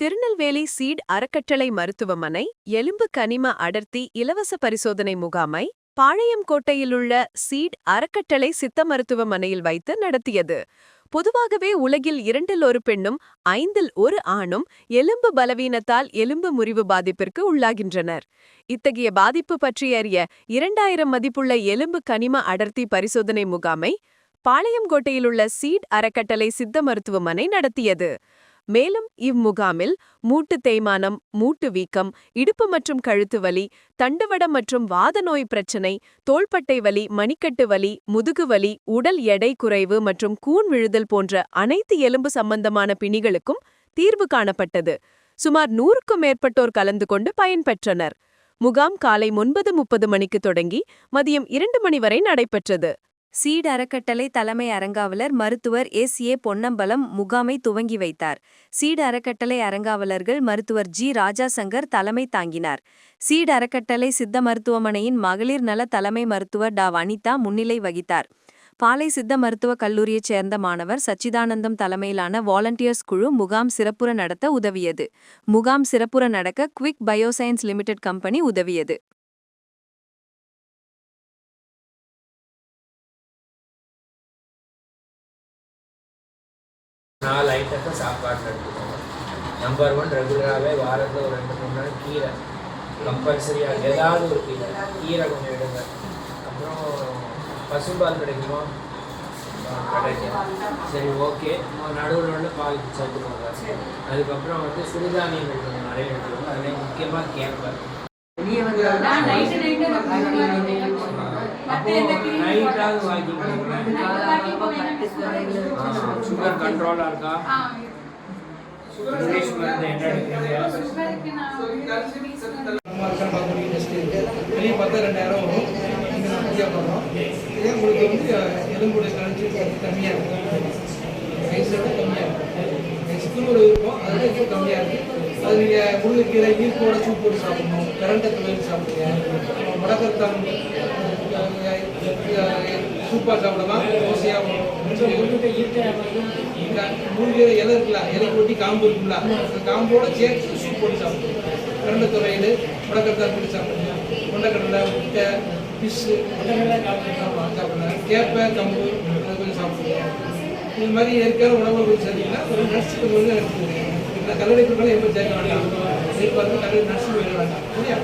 Tirunelveli seat அறக்கட்டளை மருத்துவமனை எலும்பு கனிம அடர்த்தி இலவச பரிசோதனை முகாமை பாளையங்கோட்டையிலுள்ள சீட் அறக்கட்டளை சித்த மருத்துவமனையில் வைத்து நடத்தியது. பொதுவாகவே உலகில் இரண்டில் ஒரு பெண்ணும் ஐந்தில் ஒரு ஆணும் எலும்பு பலவீனத்தால் எலும்பு முறிவு பாதிப்பிற்கு உள்ளாகின்றனர். இத்தகைய பாதிப்பு பற்றி அறிய இரண்டாயிரம் மதிப்புள்ள எலும்பு கனிம அடர்த்தி பரிசோதனை முகாமை பாளையங்கோட்டையிலுள்ள சீட் அறக்கட்டளை சித்த மருத்துவமனை நடத்தியது. மேலும் இம்முகாமில் மூட்டு தேய்மானம் மூட்டு வீக்கம் இடுப்பு மற்றும் கழுத்து வலி தண்டுவடம் மற்றும் வாத நோய் பிரச்சினை தோள்பட்டை வலி மணிக்கட்டு வலி முதுகு வலி உடல் எடை குறைவு மற்றும் கூன் விழுதல் போன்ற அனைத்து எலும்பு சம்பந்தமான பிணிகளுக்கும் தீர்வு காணப்பட்டது. சுமார் நூறுக்கும் மேற்பட்டோர் கலந்து கொண்டு பயன்பெற்றனர். முகாம் காலை ஒன்பது முப்பது மணிக்கு தொடங்கி மதியம் இரண்டு மணி வரை நடைபெற்றது. சீட் அறக்கட்டளை தலைமை அரங்காவலர் மருத்துவர் எஸ். ஏ. பொன்னம்பலம் முகாமை துவங்கி வைத்தார். சீட் அறக்கட்டளை அரங்காவலர்கள் மருத்துவர் ஜி. ராஜாசங்கர் தலைமை தாங்கினார். சீட் அறக்கட்டளை சித்த மருத்துவமனையின் மகளிர் நல தலைமை மருத்துவர் டா. வனிதா முன்னிலை வகித்தார். பாலை சித்த மருத்துவக் கல்லூரியைச் சேர்ந்த மாணவர் சச்சிதானந்தம் தலைமையிலான வாலண்டியர்ஸ் குழு முகாம் சிறப்புற நடத்த உதவியது. முகாம் சிறப்புற நடக்க குவிக் பயோசயன்ஸ் லிமிடெட் கம்பெனி உதவியது. நாலு ஐட்டத்தை சாப்பாட்டில் எடுத்துக்கோங்க. நம்பர் ஒன் ரெகுலராகவே வாரத்தில் ஒரு ரெண்டு மூணு நாள் கீரை. கம்பல்சரியாக ஏதாவது ஒரு கீரை. கீரை கொஞ்சம் எடுங்க. அப்புறம் பசும்பால் கிடைக்குமா? கிடைக்கும். சரி ஓகே நடுவில் உள்ள பால் சேர்த்துக்கோங்க. அதுக்கப்புறம் வந்து சிறுதானியங்கள் கொஞ்சம் நிறைய எடுத்துக்கோங்க. அதில் முக்கியமாக கேப்பை அப்போ நைட்டாவது வாக்கிங் சுகர் கண்ட்ரோலாக இருக்கா? வெளியே பார்த்தா ரெண்டாயிரம் வரும். இங்கே நான் ஃப்ரீயாக பண்ணுறோம் இதே உங்களுக்கு வந்து எலும்புடைய கலர்ச்சி கம்மியாக இருக்கும். வயசோட கம்மியாக இருக்கும். ஸ்கூலோட இருக்கும். அதில் இது கம்மியாக இருக்குது அது நீங்கள் முருங்கைக்கீரை நீர்க்கோட சூப் போட்டு சாப்பிடணும். கரண்டை துவையல் சாப்பிடுங்க. முடக்கத்தான் சூப்பர் சாப்பிடலாம் தோசையாக மூணு இலை இருக்குல்ல இலை கொட்டி காம்பு இருக்குல்ல அந்த காம்போட சேர்த்து சூப் போட்டு சாப்பிடுவோம். கரண்டை துறையில் முடக்கத்தான் போட்டு சாப்பிடுவோம். கொண்டக்கடலை முட்டை ஃபிஷ்ஷு சாப்பிடுவேன் கேப்பை கம்பு அது கொஞ்சம் சாப்பிடுவோம். இது மாதிரி இயற்கையான உணவு கொஞ்சம் ஒரு நட்ஸ் வந்து எடுத்துக்கோங்க. இந்த கல்லடை பொருட்களை எப்போ சேர்க்க வேண்டாம் எதிர்பார்த்து கல்லடை நட்ஸ் வேற வேண்டாம் சரியா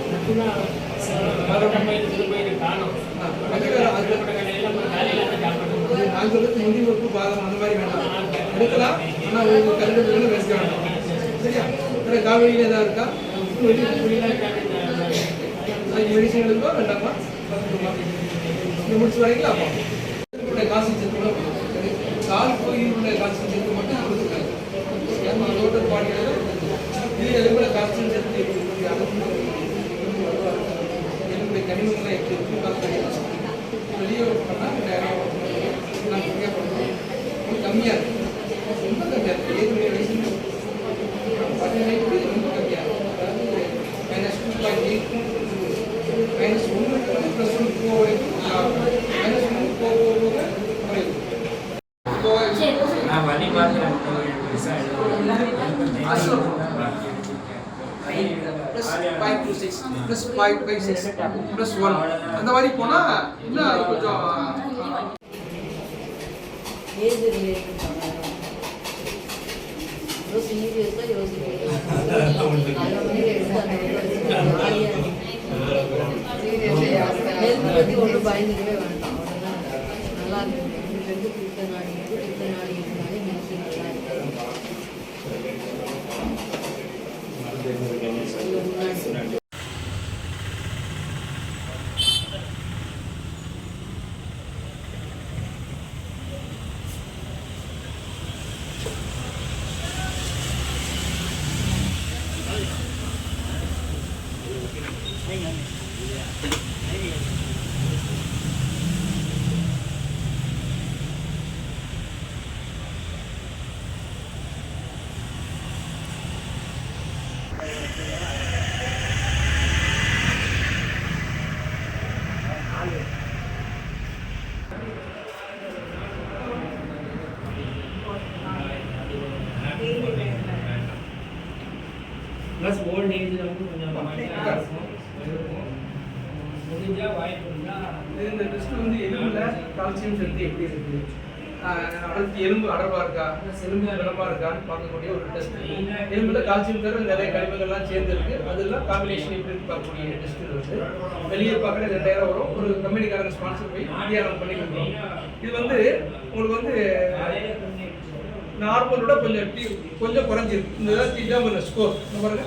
நான் சொல்றது பாதம் அந்த மாதிரி வேண்டாம் எடுக்கலாம் ஆனால் உங்களுக்கு கல்லடை வேண்டாம் சரியா வேற காவலியில் ஏதாவது இருக்கா அது மெடிசன் எடுக்கோ வேண்டாமா இது முடிச்சு வரீங்களா காசு சேர்த்து கால் கோயிலுடைய காசு சேர்த்து மட்டும் கொடுத்துருக்காங்க ஏன்னா ரோட்டர் கம்மியாக இருக்குது ரொம்ப கம்மியாக இருக்குது ஏற்கனவே வயசு பதினெட்டு ரொம்ப கம்மியாக இருக்கு அதாவது minus two point eight minus ஒன்று ப்ளஸ் ஒன் டூ வரைக்கும் மைனஸ் ஒன்று போக போக போக குறையுது இப்போ நான் பண்ணி பார்க்குறேன் plus five two six plus five five six plus one அந்த மாதிரி போனால் இன்னும் கொஞ்சம் ஒன்றும் பயந்துக்கவே வேண்டாம் நல்லா இருக்கு ப்ளஸ் ஓல்ட் ஏஜில் வந்து கொஞ்சம் இருக்கும். முடிஞ்சால் வாய்ப்பு இருந்தால் இந்த டெஸ்ட் வந்து எலும்புல கால்சியம் சக்தி எப்படி இருக்கு? ஆஹ் அடுத்து எலும்பு அடர்வா இருக்கா? எலும்பு பலமா இருக்கான்னு பார்க்கக்கூடிய ஒரு டெஸ்ட் எலும்புல கால்சியம் தர நிறைய கழிவுகள்லாம் சேர்ந்து இருக்கு அதெல்லாம் காம்பினேஷன் எப்படி இருக்கு பார்க்கக்கூடிய டெஸ்ட் வந்து. வெளியே பார்க்கற ரெண்டாயிரம் வரும். ஒரு கம்பெனிக்காரங்க ஸ்பான்சர் போய் நம்ம பண்ணி கொடுக்குறோம் இது வந்து உங்களுக்கு வந்து நார்மலோட கொஞ்சம் எப்படி கொஞ்சம் குறைஞ்சிருக்கு. இந்த இதான் இதான் ஸ்கோர் பாருங்க.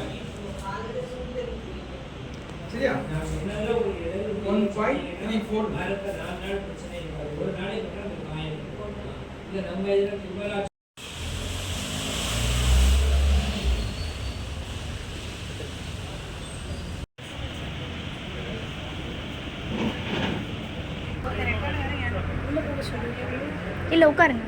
சரியா? ஒன் பாயிண்ட் த்ரீ ஃபோர் பிரச்சனை ஒரு இல்லை நம்ம இதில் இல்லை உட்காருங்க.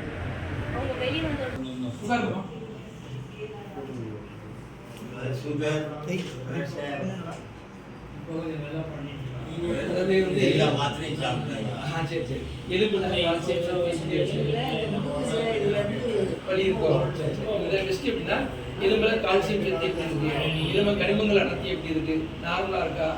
எலும்புல கால்சியம் வலி எப்படின்னா எலும்புல கால்சியம் எப்படி இருக்கு எலும்பு கனிமங்கள் அடர்த்தி எப்படி இருக்கு நார்மலா இருக்கா